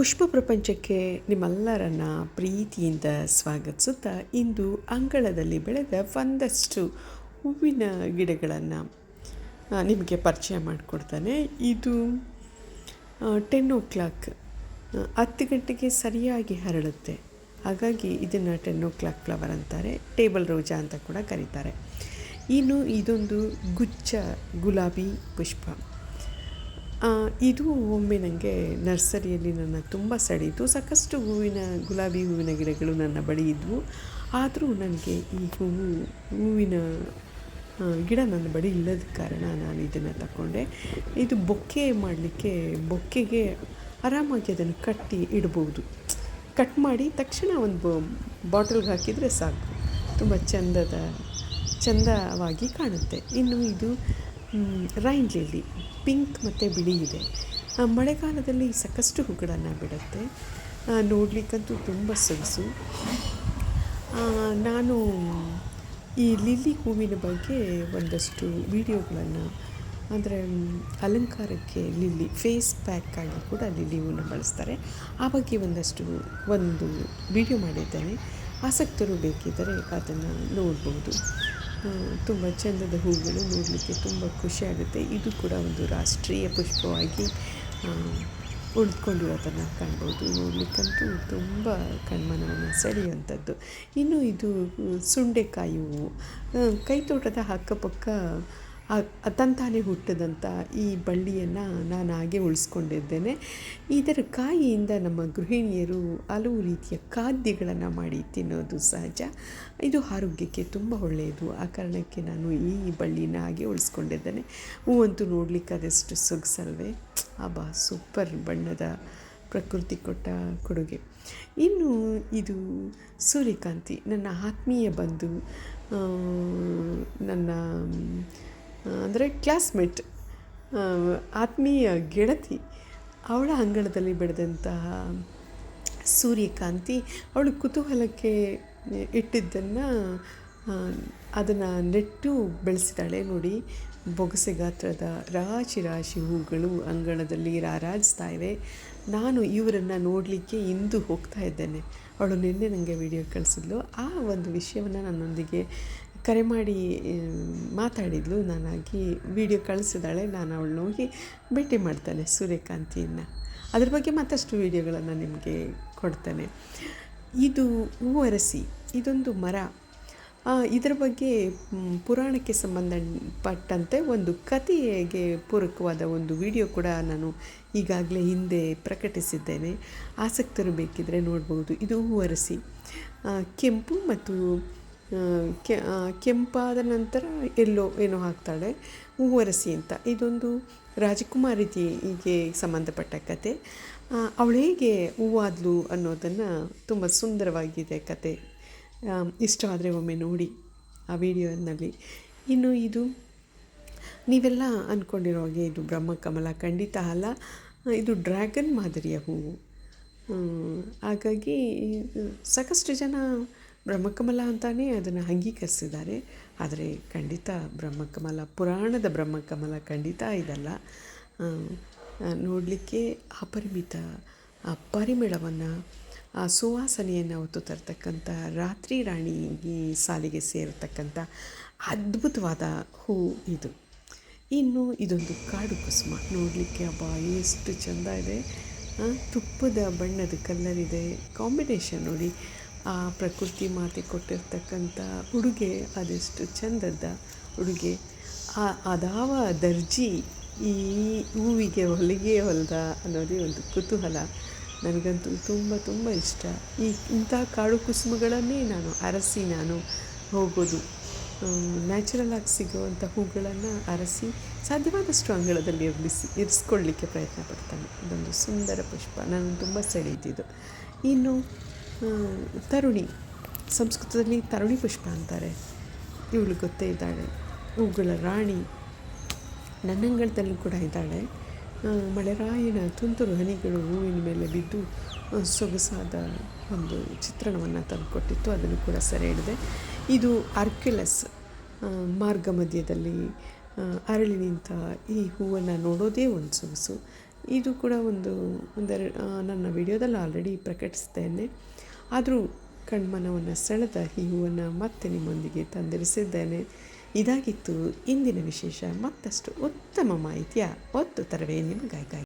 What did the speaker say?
ಪುಷ್ಪ ಪ್ರಪಂಚಕ್ಕೆ ನಿಮ್ಮೆಲ್ಲರನ್ನ ಪ್ರೀತಿಯಿಂದ ಸ್ವಾಗತಿಸುತ್ತಾ ಇಂದು ಅಂಗಳದಲ್ಲಿ ಬೆಳೆದ ಒಂದಷ್ಟು ಹೂವಿನ ಗಿಡಗಳನ್ನು ನಿಮಗೆ ಪರಿಚಯ ಮಾಡಿಕೊಡ್ತಾನೆ. ಇದು ಟೆನ್ ಓ ಕ್ಲಾಕ್ ಹತ್ತು ಗಂಟೆಗೆ ಸರಿಯಾಗಿ ಹರಡುತ್ತೆ ಹಾಗಾಗಿ ಇದನ್ನು ಟೆನ್ ಓ ಕ್ಲಾಕ್ ಫ್ಲವರ್ ಅಂತಾರೆ ಟೇಬಲ್ ರೋಜಾ ಅಂತ ಕೂಡ ಕರೀತಾರೆ. ಇನ್ನು ಇದೊಂದು ಗುಚ್ಛ ಗುಲಾಬಿ ಪುಷ್ಪ. ಇದು ಒಮ್ಮೆ ನನಗೆ ನರ್ಸರಿಯಲ್ಲಿ ನನ್ನ ತುಂಬ ಸೆಳೀತು ಸಾಕಷ್ಟು ಹೂವಿನ, ಗುಲಾಬಿ ಹೂವಿನ ಗಿಡಗಳು ನನ್ನ ಬಳಿ ಇದ್ವು. ಆದರೂ ನನಗೆ ಈ ಹೂವು ಹೂವಿನ ಗಿಡ ನನ್ನ ಬಳಿ ಇಲ್ಲದ ಕಾರಣ ನಾನು ಇದನ್ನು ತಗೊಂಡೆ ಇದು ಬೊಕ್ಕೆ ಮಾಡಲಿಕ್ಕೆ, ಬೊಕ್ಕೆಗೆ ಆರಾಮಾಗಿ ಅದನ್ನು ಕಟ್ಟಿ ಇಡ್ಬೋದು. ಕಟ್ ಮಾಡಿ ತಕ್ಷಣ ಒಂದು ಬಾಟಲ್ಗೆ ಹಾಕಿದರೆ ಸಾಕು. ತುಂಬ ಚಂದದ, ಚಂದವಾಗಿ ಕಾಣುತ್ತೆ. ಇನ್ನು ಇದು ರೈನ್ ಲಿಲ್ಲಿ ಪಿಂಕ್ ಮತ್ತು ಬಿಳಿ ಇದೆ. ಮಳೆಗಾಲದಲ್ಲಿ ಸಾಕಷ್ಟು ಹೂಗಳನ್ನು ಬಿಡುತ್ತೆ. ನೋಡಲಿಕ್ಕಂತೂ ತುಂಬ ಸೊಗಸು. ನಾನು ಈ ಲಿಲ್ಲಿ ಹೂವಿನ ಬಗ್ಗೆ ಒಂದಷ್ಟು ವಿಡಿಯೋಗಳನ್ನು, ಅಂದರೆ ಅಲಂಕಾರಕ್ಕೆ ಲಿಲ್ಲಿ, ಫೇಸ್ ಪ್ಯಾಕ್ ಆಗಿ ಕೂಡ ಲಿಲ್ಲಿ ಹೂವನ್ನು ಬಳಸ್ತಾರೆ. ಆ ಬಗ್ಗೆ ಒಂದಷ್ಟು, ಒಂದು ವಿಡಿಯೋ ಮಾಡಿದ್ದೇನೆ. ಆಸಕ್ತರು ಬೇಕಿದ್ದರೆ ಅದನ್ನು ನೋಡ್ಬೋದು. ತುಂಬ ಚೆಂದದ ಹೂಗಳು ನೋಡಲಿಕ್ಕೆ ತುಂಬ ಖುಷಿಯಾಗುತ್ತೆ ಇದು ಕೂಡ ಒಂದು ರಾಷ್ಟ್ರೀಯ ಪುಷ್ಪವಾಗಿ ಉಳಿದುಕೊಂಡಿರೋದನ್ನು ಕಾಣ್ಬೋದು. ನೋಡಲಿಕ್ಕಂತೂ ತುಂಬ ಕಣ್ಮನವನ್ನು ಸೆಳೆಯುವಂಥದ್ದು. ಇನ್ನು ಇದು ಸುಂಡೆಕಾಯಿ ಹೂವು. ಕೈತೋಟದ ಅಕ್ಕಪಕ್ಕ ತಂತಾನೆ ಹುಟ್ಟಿದಂಥ ಈ ಬಳ್ಳಿಯನ್ನು ನಾನು ಹಾಗೆ ಉಳಿಸ್ಕೊಂಡಿದ್ದೇನೆ. ಇದರ ಕಾಯಿಯಿಂದ ನಮ್ಮ ಗೃಹಿಣಿಯರು ಹಲವು ರೀತಿಯ ಖಾದ್ಯಗಳನ್ನು ಮಾಡಿ ತಿನ್ನೋದು ಸಹಜ. ಇದು ಆರೋಗ್ಯಕ್ಕೆ ತುಂಬ ಒಳ್ಳೆಯದು. ಆ ಕಾರಣಕ್ಕೆ ನಾನು ಈ ಬಳ್ಳಿನ ಹಾಗೆ ಉಳಿಸ್ಕೊಂಡಿದ್ದೇನೆ. ಹೂವಂತೂ ನೋಡಲಿಕ್ಕೆ ಅದೆಷ್ಟು ಸೊಗಸಲ್ವೇ? ಅಬ್ಬಾ ಸೂಪರ್ ಬಣ್ಣದ ಪ್ರಕೃತಿ ಕೊಟ್ಟ ಕೊಡುಗೆ. ಇನ್ನು ಇದು ಸೂರ್ಯಕಾಂತಿ, ನನ್ನ ಆತ್ಮೀಯ ಬಂಧು ನನ್ನ ಅಂದರೆ ಕ್ಲಾಸ್ಮೇಟ್ ಆತ್ಮೀಯ ಗೆಳತಿ, ಅವಳ ಅಂಗಳದಲ್ಲಿ ಬೆಳೆದಂತಹ ಸೂರ್ಯಕಾಂತಿ, ಅವಳು ಕುತೂಹಲಕ್ಕೆ ಇಟ್ಟಿದ್ದನ್ನು ಅದನ್ನು ನೆಟ್ಟು ಬೆಳೆಸಿದಾಳೆ ನೋಡಿ, ಬೊಗಸೆ ಗಾತ್ರದ ರಾಶಿ ರಾಶಿ ಹೂಗಳು ಅಂಗಳದಲ್ಲಿ ರಾರಾಜಿಸ್ತಾ ಇವೆ. ನಾನು ಇವರನ್ನು ನೋಡಲಿಕ್ಕೆ ಇಂದು ಹೋಗ್ತಾ ಇದ್ದೇನೆ. ಅವಳು ನಿನ್ನೆ ನನಗೆ ವಿಡಿಯೋ ಕಳಿಸಿದ್ಲು. ಆ ಒಂದು ವಿಷಯವನ್ನು ನನ್ನೊಂದಿಗೆ ಕರೆ ಮಾಡಿ ಮಾತಾಡಿದ್ಲು. ನಾನಾಗಿ ವಿಡಿಯೋ ಕಳಿಸಿದಾಳೆ. ನಾನು ಅವಳನ್ನ ಹೋಗಿ ಭೇಟಿ ಮಾಡ್ತಾನೆ ಸೂರ್ಯಕಾಂತಿಯನ್ನು. ಅದ್ರ ಬಗ್ಗೆ ಮತ್ತಷ್ಟು ವಿಡಿಯೋಗಳನ್ನು ನಿಮಗೆ ಕೊಡ್ತೇನೆ. ಇದು ಹೂವರಸಿ ಇದೊಂದು ಮರ. ಇದರ ಬಗ್ಗೆ ಪುರಾಣಕ್ಕೆ ಸಂಬಂಧಪಟ್ಟಂತೆ ಒಂದು ಕಥೆಗೆ ಪೂರಕವಾದ ಒಂದು ವಿಡಿಯೋ ಕೂಡ ನಾನು ಈಗಾಗಲೇ ಹಿಂದೆ ಪ್ರಕಟಿಸಿದ್ದೇನೆ. ಆಸಕ್ತರು ಬೇಕಿದ್ದರೆ ನೋಡ್ಬೋದು. ಇದು ಹೂವರಸಿ ಕೆಂಪು ಮತ್ತು ಕೆ ಕೆಂಪಾದ ನಂತರ ಎಲ್ಲೋ ಏನೋ ಹಾಕ್ತಾಳೆ. ಹೂವರಸಿ ಅಂತ. ಇದೊಂದು ರಾಜಕುಮಾರಿಗೆ ಸಂಬಂಧಪಟ್ಟ ಕತೆ. ಅವಳು ಹೇಗೆ ಹೂವಾದ್ಲು ಅನ್ನೋದನ್ನು ತುಂಬ ಸುಂದರವಾಗಿದೆ ಕತೆ. ಇಷ್ಟವಾದರೆ ಒಮ್ಮೆ ನೋಡಿ ಆ ವಿಡಿಯೋನಲ್ಲಿ. ಇನ್ನು ಇದು, ನೀವೆಲ್ಲ ಅಂದ್ಕೊಂಡಿರೋ ಹಾಗೆ ಇದು ಬ್ರಹ್ಮಕಮಲ ಖಂಡಿತ ಅಲ್ಲ. ಇದು ಡ್ರ್ಯಾಗನ್ ಮಾದರಿಯ ಹೂವು. ಹಾಗಾಗಿ ಸಾಕಷ್ಟು ಜನ ಬ್ರಹ್ಮಕಮಲ ಅಂತಲೇ ಅದನ್ನು ಅಂಗೀಕರಿಸಿದ್ದಾರೆ. ಆದರೆ ಖಂಡಿತ ಬ್ರಹ್ಮಕಮಲ, ಪುರಾಣದ ಬ್ರಹ್ಮಕಮಲ ಖಂಡಿತ ಇದಲ್ಲ. ನೋಡಲಿಕ್ಕೆ ಅಪರಿಮಿತ ಆ ಪರಿಮಳವನ್ನು ಆ ಸುವಾಸನೆಯನ್ನು ಹೊತ್ತು ತರ್ತಕ್ಕಂಥ ರಾತ್ರಿ ರಾಣಿ ಸಾಲಿಗೆ ಸೇರತಕ್ಕಂಥ ಅದ್ಭುತವಾದ ಹೂ ಇದು. ಇನ್ನು ಇದೊಂದು ಕಾಡು ಕುಸುಮ. ನೋಡಲಿಕ್ಕೆ ಹಬ್ಬ ಎಷ್ಟು ಚೆಂದ ಇದೆ. ತುಪ್ಪದ ಬಣ್ಣದ ಕಲ್ಲರ್ ಇದೆ ಕಾಂಬಿನೇಷನ್ ನೋಡಿ. ಆ ಪ್ರಕೃತಿ ಮಾತೆ ಕೊಟ್ಟಿರ್ತಕ್ಕಂಥ ಉಡುಗೆ ಅದೆಷ್ಟು ಚಂದದ ಉಡುಗೆ. ಆ, ಅದಾವ ದರ್ಜಿ ಈ ಹೂವಿಗೆ ಹೊಲಿಗೆ ಹೊಲ್ದ ಅನ್ನೋದೇ ಒಂದು ಕುತೂಹಲ. ನನಗಂತೂ ತುಂಬ ತುಂಬ ಇಷ್ಟ. ಈ ಇಂಥ ಕಾಡು ಕುಸುಮಗಳನ್ನೇ ನಾನು ಅರಸಿ ನಾನು ಹೋಗೋದು. ನ್ಯಾಚುರಲ್ ಆಗಿ ಸಿಗುವಂಥ ಹೂಗಳನ್ನು ಅರಸಿ ಸಾಧ್ಯವಾದಷ್ಟು ಅಂಗಳದಲ್ಲಿ ಇರಿಸಿ ಇರಿಸ್ಕೊಳ್ಳಿಕ್ಕೆ ಪ್ರಯತ್ನ ಪಡ್ತಾನೆ. ಇದೊಂದು ಸುಂದರ ಪುಷ್ಪ. ನಾನು ತುಂಬ ಸೆಳೀತಿದ್ದು ಇನ್ನು ತರುಣಿ. ಸಂಸ್ಕೃತದಲ್ಲಿ ತರುಣಿ ಪುಷ್ಪ ಅಂತಾರೆ. ಇವಳು ಗೊತ್ತೇ ಇದ್ದಾಳೆ. ಹೂಗಳ ರಾಣಿ. ನನ್ನಂಗಳದಲ್ಲೂ ಕೂಡ ಇದ್ದಾಳೆ. ಮಳೆರಾಯಿನ ತುಂತುರು ಹನಿಗಳು ಹೂವಿನ ಮೇಲೆ ಬಿದ್ದು ಸೊಗಸಾದ ಒಂದು ಚಿತ್ರಣವನ್ನು ತಂದುಕೊಟ್ಟಿತ್ತು. ಅದನ್ನು ಕೂಡ ಸೆರೆ ಹಿಡಿದೆ. ಇದು ಅರ್ಕ್ಯುಲಸ್ ಮಾರ್ಗ ಮಧ್ಯದಲ್ಲಿ ಅರಳಿ ನಿಂತ ಈ ಹೂವನ್ನು ನೋಡೋದೇ ಒಂದು ಸೊಗಸು. ಇದು ಕೂಡ ಒಂದು, ಒಂದೆರಡು ನನ್ನ ವಿಡಿಯೋದಲ್ಲಿ ಆಲ್ರೆಡಿ ಪ್ರಕಟಿಸಿದ್ದೇನೆ ಆದರೂ ಕಣ್ಮನವನ್ನು ಸೆಳೆದ ಈ ಹೂವನ್ನು ಮತ್ತೆ ನಿಮ್ಮೊಂದಿಗೆ ತಂದಿರಿಸಿದ್ದೇನೆ. ಇದಾಗಿತ್ತು ಇಂದಿನ ವಿಶೇಷ ಮತ್ತಷ್ಟು ಉತ್ತಮ ಮಾಹಿತಿಯ ಒತ್ತು ತರವೇ ನಿಮಗಾಗಿ.